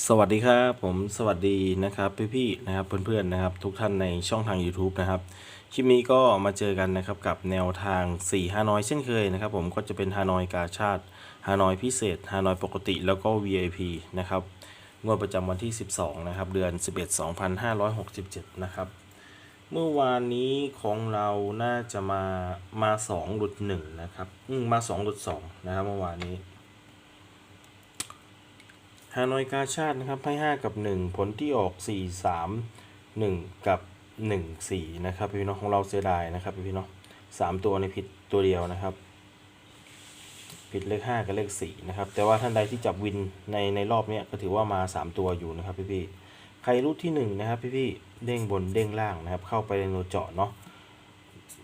สวัสดีครับผมสวัสดีนะครับพี่ๆนะครับเพื่อนๆนะครับทุกท่านในช่องทาง YouTube นะครับคลิปนี้ก็มาเจอกันนะครับกับแนวทาง4ฮานอยเช่นเคยนะครับผมก็จะเป็นฮานอยกาชาติฮานอยพิเศษฮานอยปกติแล้วก็ VIP นะครับงวดประจำวันที่ 12นะครับเดือน 11 2567นะครับเมื่อวานนี้ของเราน่าจะมามา 2 หลุด1นะครับอืมมา 2 หลุด2นะครับเมื่อวานนี้ ฮานอยกาชาตินะครับให้ 5 กับ 1 ผลที่ออก 4 3 1 กับ 1 4 นะครับพี่น้องของเราเสียดายนะครับพี่น้องสามตัวในผิดตัวเดียวนะครับ ผิดเลข 5 กับเลข 4 นะครับ แต่ว่าท่านใดที่จับวินในในรอบนี้ก็ถือว่ามา 3 ตัวอยู่นะครับพี่พี่ๆใครรูดที่ 1 นะครับพี่พี่ๆเด้งบนเด้งล่างนะครับ เข้าไปในโนเจาะเนาะ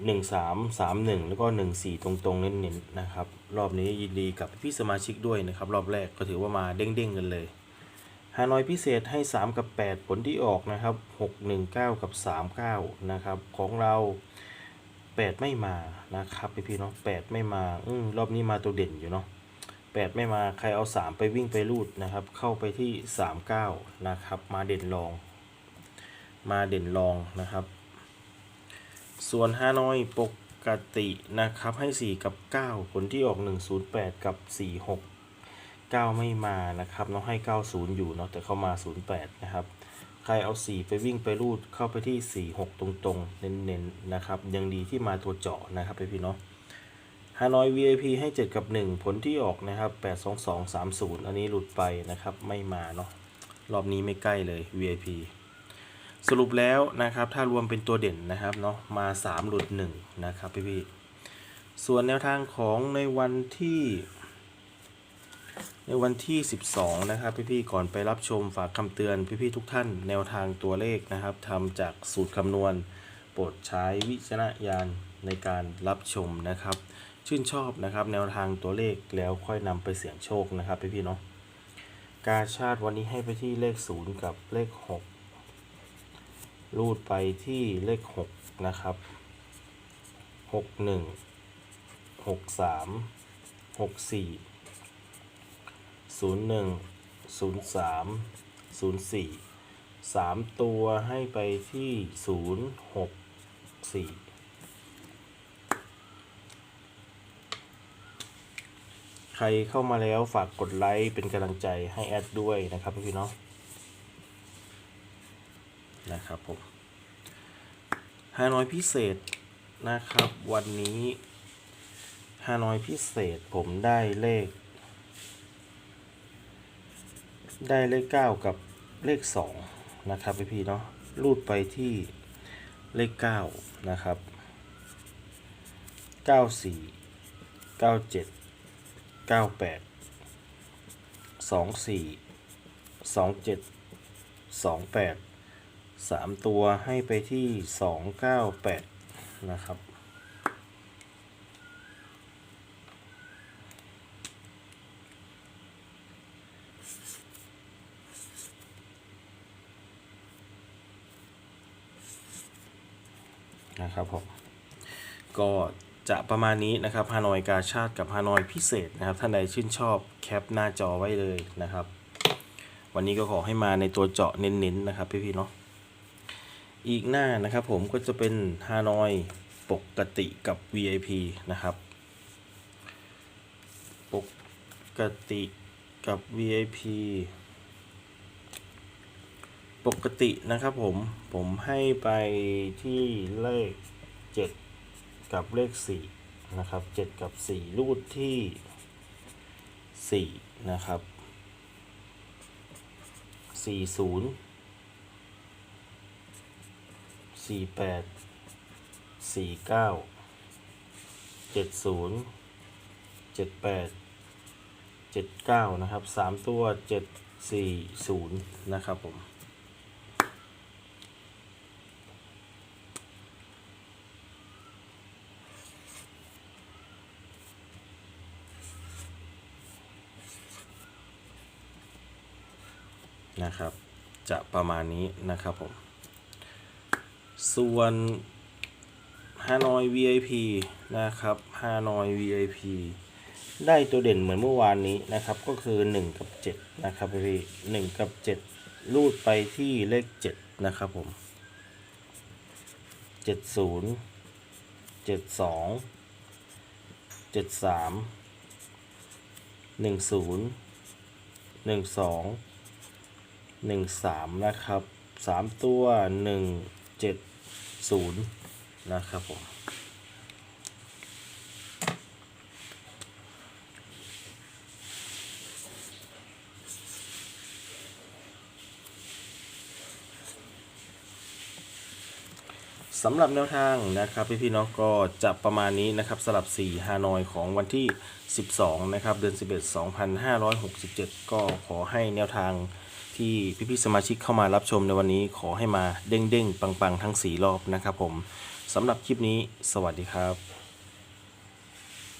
หนึ่งสามสามหนึ่งแล้วก็หนึ่งสี่ตรงๆเน้นๆนะครับ รอบนี้ยินดีกับพี่สมาชิกด้วยนะครับ รอบแรกก็ถือว่ามาเด้งๆกันเลยฮานอยพิเศษให้ 3 กับ 8 ผลที่ออกนะครับ 6 1 9 กับ 39 นะครับ ของเรา 8 ไม่มานะครับพี่ๆเนาะ8ไม่มาอืมรอบนี้มาตัวเด่นอยู่เนาะ8 ไม่มาใครเอา 3 ไปวิ่งไปรูดนะครับ เข้าไปที่ 39 นะครับ มาเด่นรอง มาเด่นรองนะครับ ส่วนฮานอยปกตินะครับให้ 4 กับ 9 ผลที่ออก 108 กับ 46 9 ไม่มานะครับน้องให้ 90 อยู่เนาะแต่เข้ามา 08 นะครับ ใครเอา 4 ไปวิ่งไปรูดเข้าไปที่ 46 ตรงๆ เน้นๆนะครับยังดีที่มาตัวเจาะนะครับพี่เนาะฮานอย VIP ให้ 7 กับ 1 ผลที่ออกนะครับ 82230 อันนี้หลุดไปนะครับไม่มาเนาะรอบนี้ไม่ใกล้เลย VIP สรุปแล้วนะครับ ถ้ารวมเป็นตัวเด่นนะครับเนาะมา 3 หลุด 1 นะครับพี่พี่ส่วนแนวทางของในวันที่ ในวันที่ 12 นะครับพี่พี่ก่อนไปรับชมฝากคำเตือนพี่พี่ทุกท่านแนวทางตัวเลขนะครับทำจากสูตรคำนวณโปรดใช้วิจารณญาณในการรับชมนะครับ ชื่นชอบนะครับ แนวทางตัวเลขแล้วค่อยนำไปเสี่ยงโชคนะครับพี่พี่เนาะกาชาติวันนี้ให้ไปที่เลข 0 กับเลข 6 รูดไปที่เลข 6 นะครับ 61 63 64 01 03 04 3 ตัวให้ไปที่ 0 6 4ใครเข้ามาแล้วฝากกดไลค์เป็นกำลังใจให้แอดด้วยนะครับพี่เนาะ นะครับผมฮานอยพิเศษนะครับ วันนี้ฮานอยพิเศษผมได้เลข ได้เลข 9 กับเลข 2 นะครับพี่พี่เนาะรูดไปที่เลข 9 นะครับ 94 97 98 24 27 28 สามตัวให้ไปที่สองเก้าแปดนะครับ นะครับผมก็จะประมาณนี้นะครับฮานอยกาชาติกับฮานอยพิเศษนะครับ ท่านใดชื่นชอบแคปหน้าจอไว้เลยนะครับ วันนี้ก็ขอให้มาในตัวเจาะเน้นๆนะครับพี่ๆเนาะ อีกหน้านะครับผมก็จะเป็นฮานอยปกติกับ VIP นะครับ ปกติกับ VIP ปกตินะครับผม ผมให้ไปที่เลข 7 กับเลข 4 นะครับ 7 กับ 4 รูดที่ 4 นะครับ 40 สี่แปดสี่เก้าเจ็ดศูนย์เจ็ดแปดเจ็ดเก้านะครับสามตัวเจ็ดสี่ศูนย์นะครับผมนะครับ จะประมาณนี้นะครับผม ส่วนฮานอย VIP นะครับฮานอย VIP ได้ตัวเด่นเหมือนเมื่อวานนี้นะครับ ก็คือ 1 กับ 7 นะครับพี่หนึ่งกับ 7 รูดไปที่เลข 7 นะครับผม 70 72 73 10 12 13 นะครับ 3 ตัว 1 7 ศูนย์นะครับผม สำหรับแนวทางนะครับพี่พี่น้องก็จะประมาณนี้นะครับสลับ 4 ฮานอยของวันที่ 12 นะครับ เดือน 11 2567 ก็ขอให้แนวทางที่พี่พี่สมาชิกเข้ามารับชมในวันนี้ขอให้มาเด้งๆ ปังๆ ทั้ง 4 รอบนะครับผมสำหรับคลิปนี้สวัสดีครับ